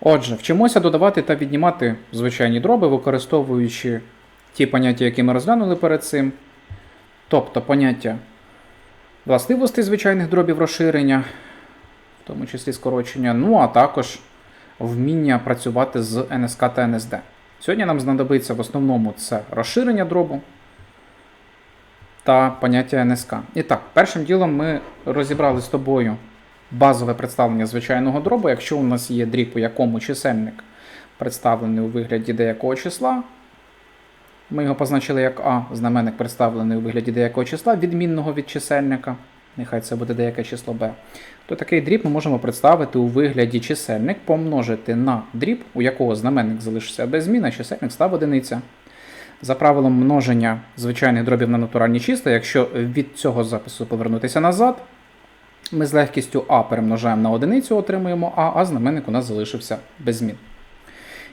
Отже, вчимося додавати та віднімати звичайні дроби, використовуючи ті поняття, які ми розглянули перед цим. Тобто поняття властивостей звичайних дробів розширення, в тому числі скорочення, ну а також вміння працювати з НСК та НСД. Сьогодні нам знадобиться в основному це розширення дробу та поняття НСК. І так, першим ділом ми розібрали з тобою базове представлення звичайного дробу. Якщо у нас є дріб, у якому чисельник представлений у вигляді деякого числа, ми його позначили як А, знаменник представлений у вигляді деякого числа, відмінного від чисельника, нехай це буде деяке число b, то такий дріб ми можемо представити у вигляді чисельник помножити на дріб, у якого знаменник залишився без змін, а чисельник став одиниця. За правилом множення звичайних дробів на натуральні числа, якщо від цього запису повернутися назад, ми з легкістю А перемножаємо на одиницю, отримуємо А, а знаменник у нас залишився без змін.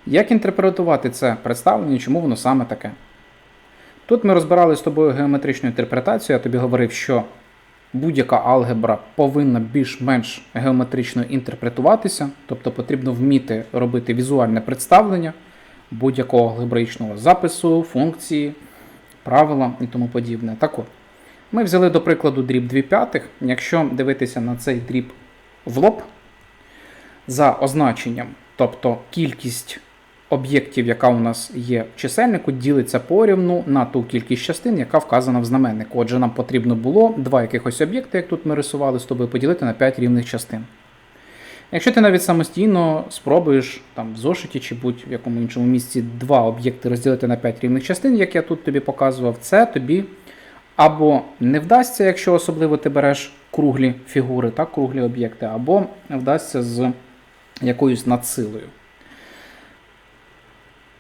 Як інтерпретувати це представлення, чому воно саме таке? Тут ми розбирали з тобою геометричну інтерпретацію, я тобі говорив, що будь-яка алгебра повинна більш-менш геометрично інтерпретуватися, тобто потрібно вміти робити візуальне представлення будь-якого алгебраїчного запису, функції, правила і тому подібне. Так от, ми взяли до прикладу дріб 2 п'ятих. Якщо дивитися на цей дріб в лоб, за означенням, тобто кількість об'єктів, яка у нас є в чисельнику, ділиться порівну на ту кількість частин, яка вказана в знаменнику. Отже, нам потрібно було два якихось об'єкти, як тут ми рисували з тобою, поділити на 5 рівних частин. Якщо ти навіть самостійно спробуєш там в зошиті чи будь-в якому іншому місці два об'єкти розділити на 5 рівних частин, як я тут тобі показував, це тобі або не вдасться, якщо особливо ти береш круглі фігури, так, круглі об'єкти, або вдасться з якоюсь надсилою.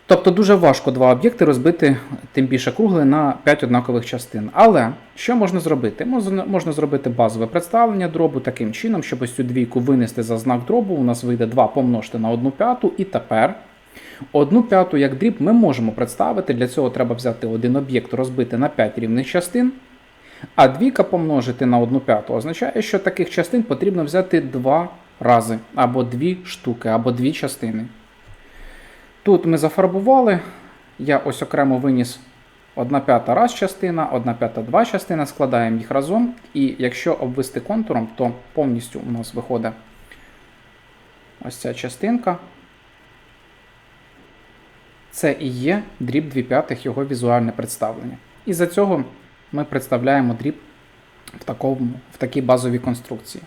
Тобто дуже важко два об'єкти розбити, тим більше кругле, на 5 однакових частин. Але що можна зробити? Можна, зробити базове представлення дробу таким чином, щоб ось цю двійку винести за знак дробу. У нас вийде 2 помножити на 1 п'яту, і тепер одну п'яту як дріб ми можемо представити. Для цього треба взяти один об'єкт, розбити на 5 рівних частин. А двійка помножити на 1 п'яту означає, що таких частин потрібно взяти два рази, або дві штуки, або дві частини. Тут ми зафарбували. Я ось окремо виніс 1 п'ята раз частина, 1 п'ята два частина, складаємо їх разом. І якщо обвести контуром, то повністю у нас виходить ось ця частинка. Це і є дріб 2 п'ятих, його візуальне представлення. І за цього ми представляємо дріб в, такому, в такій базовій конструкції.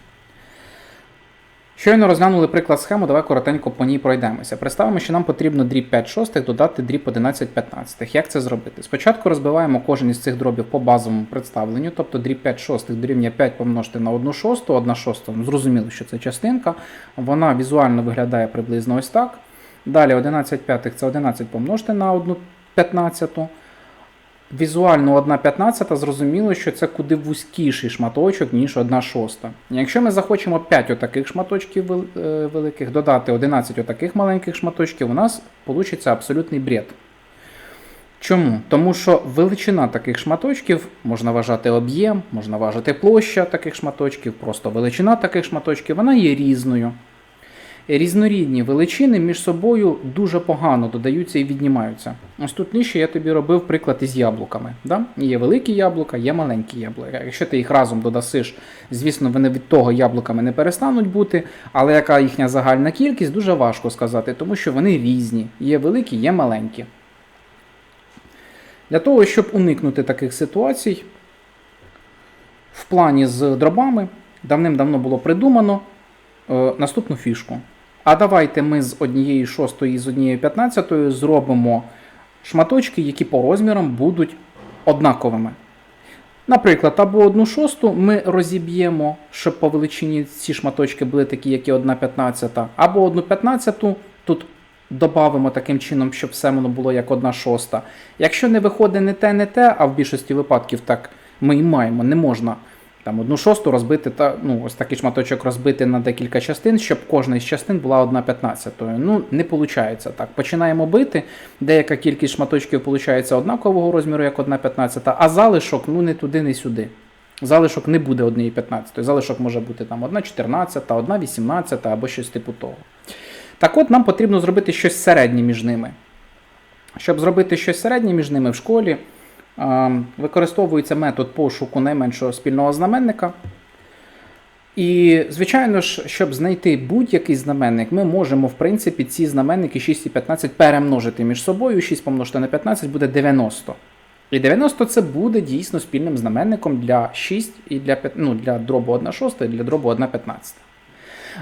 Щойно розглянули приклад схему, давай коротенько по ній пройдемося. Представимо, що нам потрібно дріб 5 шостих додати дріб 11 15. Як це зробити? Спочатку розбиваємо кожен із цих дробів по базовому представленню, тобто дріб 5 шостих дорівнює 5 помножити на 1 шосту, 1 шоста, ну, зрозуміло, що це частинка, вона візуально виглядає приблизно ось так. Далі 11 п'ятих це 11 помножити на 1 п'ятнадцяту. Візуально 1 15 зрозуміло, що це куди вузькіший шматочок, ніж 1 шоста. Якщо ми захочемо 5 отаких шматочків е, великих, додати 11 отаких маленьких шматочків, у нас вийде абсолютний бред. Чому? Тому що величина таких шматочків можна вважати об'єм, можна вважати площа таких шматочків, просто величина таких шматочків, вона є різною. Різнорідні величини між собою дуже погано додаються і віднімаються. Ось тут нижче я тобі робив приклад із яблуками. Да? Є великі яблука, є маленькі яблука. Якщо ти їх разом додасиш, звісно, вони від того яблуками не перестануть бути, але яка їхня загальна кількість, дуже важко сказати, тому що вони різні. Є великі, є маленькі. Для того, щоб уникнути таких ситуацій, в плані з дробами давним-давно було придумано е, наступну фішку. А давайте ми з однієї шостої і з однієї п'ятнадцятої зробимо шматочки, які по розмірам будуть однаковими. Наприклад, або одну шосту ми розіб'ємо, щоб по величині ці шматочки були такі, як і одна п'ятнадцята, або одну п'ятнадцяту тут додамо таким чином, щоб все воно було як одна шоста. Якщо не виходить не те, не те, а в більшості випадків так ми і маємо, не можна там одну шосту розбити та ну, ось такий шматочок розбити на декілька частин, щоб кожна із частин була одна п'ятнадцятою. Ну, не виходить так. Починаємо бити. Деяка кількість шматочків виходить однакового розміру, як одна п'ятнадцята, а залишок ну не туди, не сюди. Залишок не буде однієї 15. Залишок може бути там 1 14, 1 18 або щось типу того. Так от нам потрібно зробити щось середнє між ними. Щоб зробити щось середнє між ними в школі, використовується метод пошуку найменшого спільного знаменника. І, звичайно ж, щоб знайти будь-який знаменник, ми можемо, в принципі, ці знаменники 6 і 15 перемножити між собою. 6 помножити на 15 буде 90. І 90 це буде дійсно спільним знаменником для 6 і для, п'ят- ну, для дробу 1 шоста і для дробу 1 15.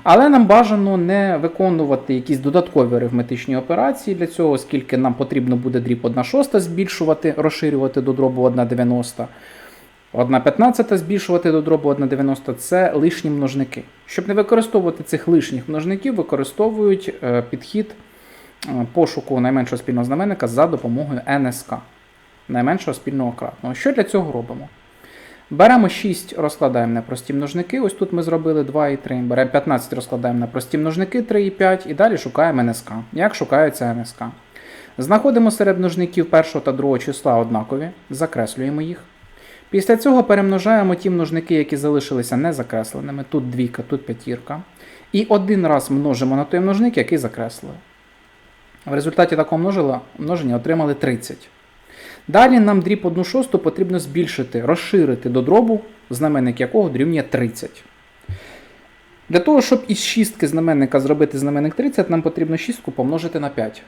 Але нам бажано не виконувати якісь додаткові арифметичні операції для цього, оскільки нам потрібно буде дріб 1 шоста збільшувати, розширювати до дробу 1 90. 1 15 збільшувати до дробу 1,90 це лишні множники. Щоб не використовувати цих лишніх множників, використовують е, підхід е, пошуку найменшого спільного знаменника за допомогою НСК, найменшого спільного кратного. Що для цього робимо? Беремо 6, розкладаємо на прості множники. Ось тут ми зробили 2 і 3. Беремо 15, розкладаємо на прості множники 3 і 5, і далі шукаємо НСК. Як шукається НСК? Знаходимо серед множників першого та другого числа однакові, закреслюємо їх. Після цього перемножаємо ті множники, які залишилися незакресленими. Тут двійка, тут п'ятірка. І один раз множимо на той множник, який закреслили. В результаті такого множення отримали 30. Далі нам дріб 1 шосту потрібно збільшити, розширити до дробу, знаменник якого дорівнює 30. Для того, щоб із шістки знаменника зробити знаменник 30, нам потрібно шістку помножити на 5.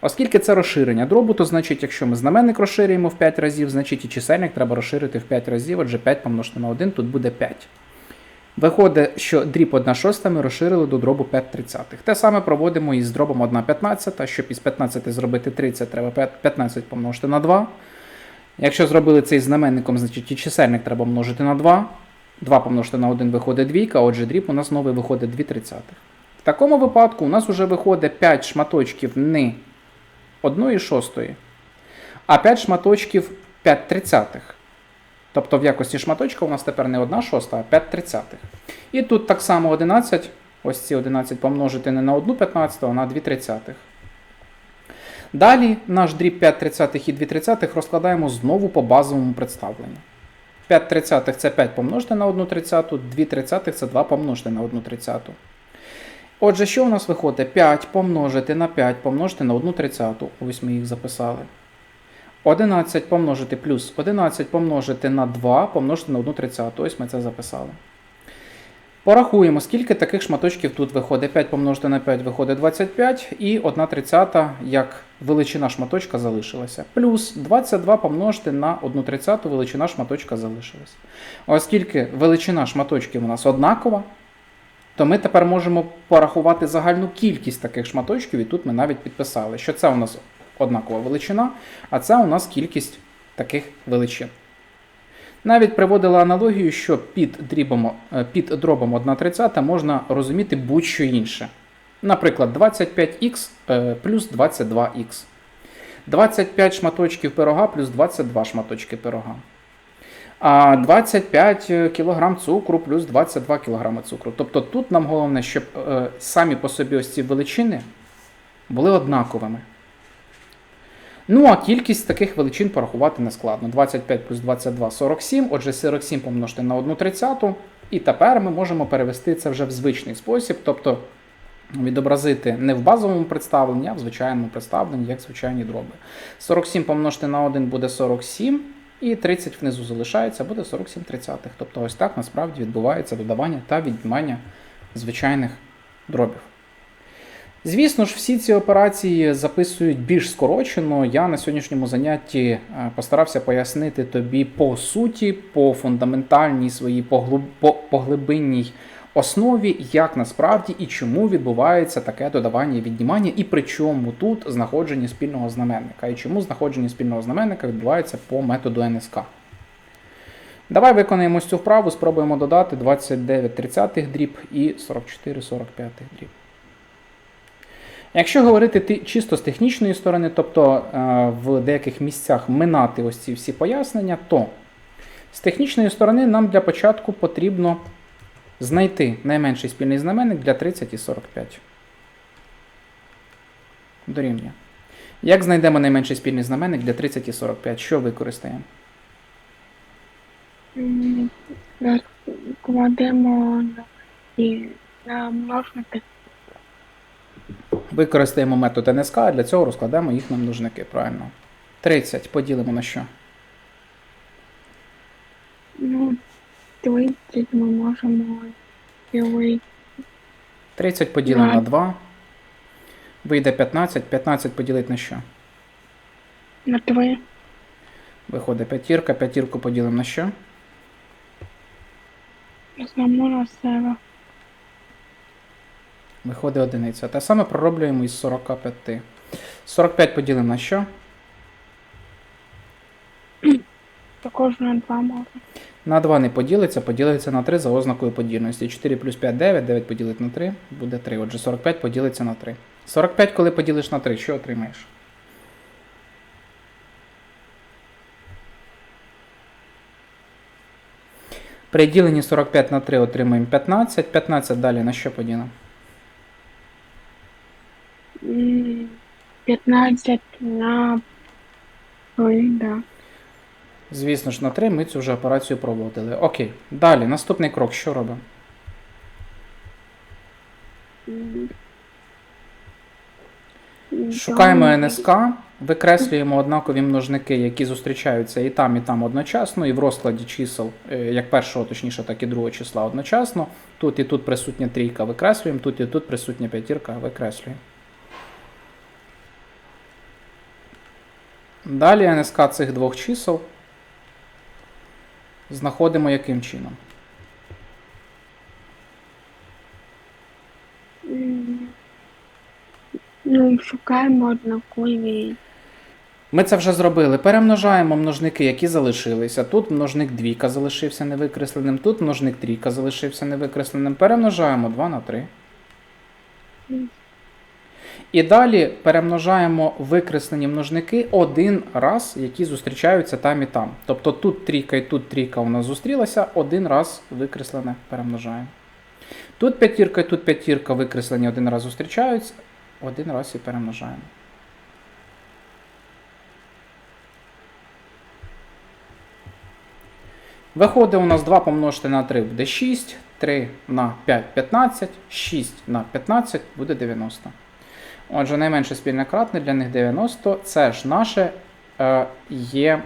Оскільки це розширення дробу, то значить, якщо ми знаменник розширюємо в 5 разів, значить і чисельник треба розширити в 5 разів, отже 5 помножити на 1, тут буде 5. Виходить, що дріб 1 шоста ми розширили до дробу 5 тридцятих. Те саме проводимо і з дробом 1 15, щоб із 15 зробити 30, треба 15 помножити на 2. Якщо зробили цей знаменником, значить і чисельник треба множити на 2. 2 помножити на 1 виходить двійка, отже дріб у нас новий виходить 2 тридцятих. В такому випадку у нас вже виходить 5 шматочків не 1 шостої, а 5 шматочків 5 тридцятих. Тобто в якості шматочка у нас тепер не 1 шоста, а 5 тридцятих. І тут так само 11, ось ці 11 помножити не на 1 15, а на 2 тридцятих. Далі наш дріб 5 тридцятих і 2 тридцятих розкладаємо знову по базовому представленню. 5 тридцятих це 5 помножити на 1 тридцяту, 2 тридцятих це 2 помножити на 1 тридцяту. Отже, що у нас виходить? 5 помножити на 5 помножити на 1 тридцяту. Ось ми їх записали. 11 помножити плюс 11 помножити на 2 помножити на 1 тридцяту. Ось ми це записали. Порахуємо, скільки таких шматочків тут виходить. 5 помножити на 5 виходить 25, і 1 тридцята, як величина шматочка залишилася. Плюс 22 помножити на 1 тридцяту величина шматочка залишилася. Оскільки величина шматочків у нас однакова, то ми тепер можемо порахувати загальну кількість таких шматочків, і тут ми навіть підписали, що це у нас однакова величина, а це у нас кількість таких величин. Навіть приводила аналогію, що під, дрібом, е, під дробом 1,30 можна розуміти будь-що інше. Наприклад, 25х е, плюс 22х. 25 шматочків пирога плюс 22 шматочки пирога. А 25 кг цукру плюс 22 кг цукру. Тобто тут нам головне, щоб е, самі по собі ось ці величини були однаковими. Ну, а кількість таких величин порахувати не складно. 25 плюс 22 47. Отже, 47 помножити на 1 тридцяту. І тепер ми можемо перевести це вже в звичний спосіб, тобто відобразити не в базовому представленні, а в звичайному представленні, як звичайні дроби. 47 помножити на 1 буде 47, і 30 внизу залишається, буде 47 тридцятих. Тобто ось так насправді відбувається додавання та віднімання звичайних дробів. Звісно ж, всі ці операції записують більш скорочено. Я на сьогоднішньому занятті е, постарався пояснити тобі по суті, по фундаментальній своїй поглибинній основі, як насправді і чому відбувається таке додавання і віднімання, і при чому тут знаходження спільного знаменника, і чому знаходження спільного знаменника відбувається по методу НСК. Давай виконаємо цю вправу, спробуємо додати 29 30 дріб і 44 45 дріб. Якщо говорити ти- чисто з технічної сторони, тобто е, в деяких місцях минати ось ці всі пояснення, то з технічної сторони нам для початку потрібно знайти найменший спільний знаменник для 30 і 45. Дорівнює. Як знайдемо найменший спільний знаменник для 30 і 45? Що використаємо? Кладемо на множники. Використаємо метод НСК, а для цього розкладемо їх на множники, правильно. 30 поділимо на що? Ну, 30 ми можемо ділити 30 поділимо на 2. Вийде 15. 15 поділити на що? на 3, Виходить п'ятірка. П'ятірку поділимо на що? знову на себе. Виходить одиниця. Те саме пророблюємо із 45. 45 поділимо на що? Також на 2 можна. На 2 не поділиться, поділиться на 3 за ознакою подільності. 4 плюс 5 9, 9 поділити на 3 буде 3. Отже, 45 поділиться на 3. 45, коли поділиш на 3, що отримаєш? При діленні 45 на 3 отримаємо 15. 15 далі на що поділимо? 15 на 3, да. Звісно ж, на 3 ми цю вже операцію проводили. Окей. Далі, наступний крок, що робимо? Шукаємо НСК, викреслюємо однакові множники, які зустрічаються і там, і там одночасно, і в розкладі чисел, е, як першого, точніше, так і другого числа одночасно. Тут і тут присутня трійка викреслюємо, тут і тут присутня п'ятірка викреслюємо. Далі НСК цих двох чисел знаходимо яким чином? Ну, шукаємо однакові. Ми це вже зробили. Перемножаємо множники, які залишилися. Тут множник двійка залишився невикресленим, тут множник трійка залишився невикресленим. Перемножаємо 2 на 3. І далі перемножаємо викреслені множники один раз, які зустрічаються там і там. Тобто тут трійка і тут трійка у нас зустрілася, один раз викреслене перемножаємо. Тут п'ятірка і тут п'ятірка викреслені один раз зустрічаються, один раз і перемножаємо. Виходить у нас 2 помножити на 3 буде 6, 3 на 5 15, 6 на 15 буде 90. Отже, найменше спільне кратне для них 90. Це ж наше е, є.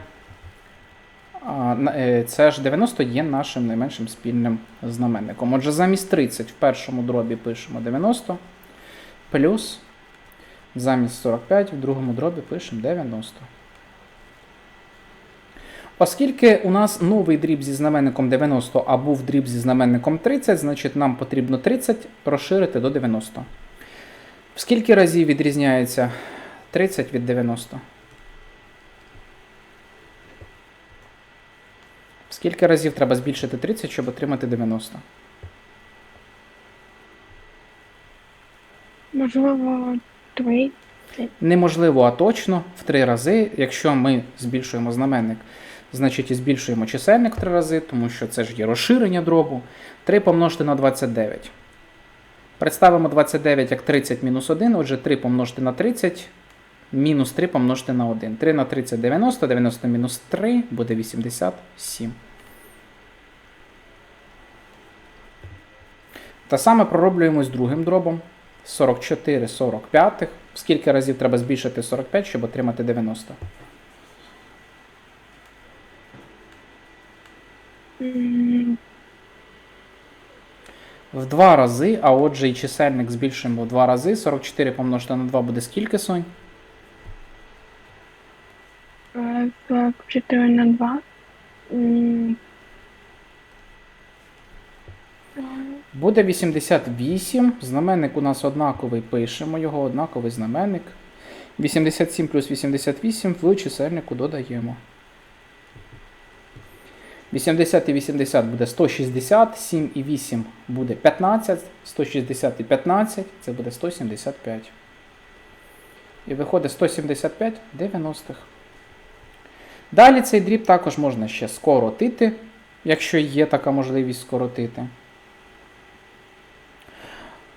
на- е, Це ж 90 є нашим найменшим спільним знаменником. Отже, замість 30 в першому дробі пишемо 90 плюс замість 45 в другому дробі пишемо 90. Оскільки у нас новий дріб зі знаменником 90, а був дріб зі знаменником 30, значить нам потрібно 30 розширити до 90. В скільки разів відрізняється 30 від 90? Скільки разів треба збільшити 30, щоб отримати 90? Можливо, 3. Неможливо, а точно в 3 рази, якщо ми збільшуємо знаменник, значить і збільшуємо чисельник в 3 рази, тому що це ж є розширення дробу. 3 помножити на 29. Представимо 29 як 30 мінус 1, отже 3 помножити на 30, мінус 3 помножити на 1. 3 на 30 90, 90 мінус 3 буде 87. Та саме пророблюємо з другим дробом. 44 45. Скільки разів треба збільшити 45, щоб отримати 90? Два рази, а отже і чисельник збільшуємо в 2 рази. 44 помножити на 2 буде скільки, Сонь? 44 на 2. Буде 88. Знаменник у нас однаковий. Пишемо його, однаковий знаменник. 87 плюс 88 в чисельнику додаємо. 80 і 80 буде 160, 7 і 8 буде 15, 160 і 15 це буде 175. І виходить 175 90. Далі цей дріб також можна ще скоротити, якщо є така можливість скоротити.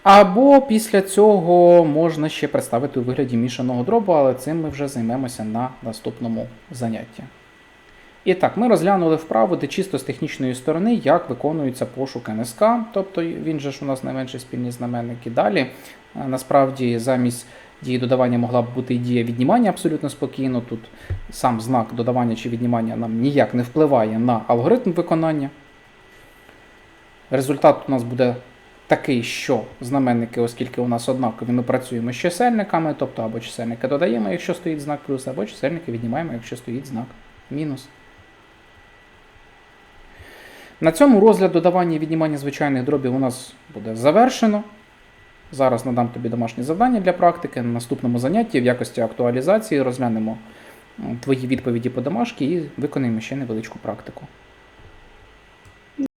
Або після цього можна ще представити у вигляді мішаного дробу, але цим ми вже займемося на наступному занятті. І так, ми розглянули вправу, де чисто з технічної сторони, як виконується пошук НСК, тобто він же ж у нас найменший спільний знаменник. І далі, е, насправді, замість дії додавання могла б бути і дія віднімання абсолютно спокійно. Тут сам знак додавання чи віднімання нам ніяк не впливає на алгоритм виконання. Результат у нас буде такий, що знаменники, оскільки у нас однакові, ми працюємо з чисельниками, тобто або чисельники додаємо, якщо стоїть знак плюс, або чисельники віднімаємо, якщо стоїть знак мінус. На цьому розгляд додавання і віднімання звичайних дробів у нас буде завершено. Зараз надам тобі домашнє завдання для практики. На наступному занятті в якості актуалізації розглянемо твої відповіді по домашки і виконаємо ще невеличку практику.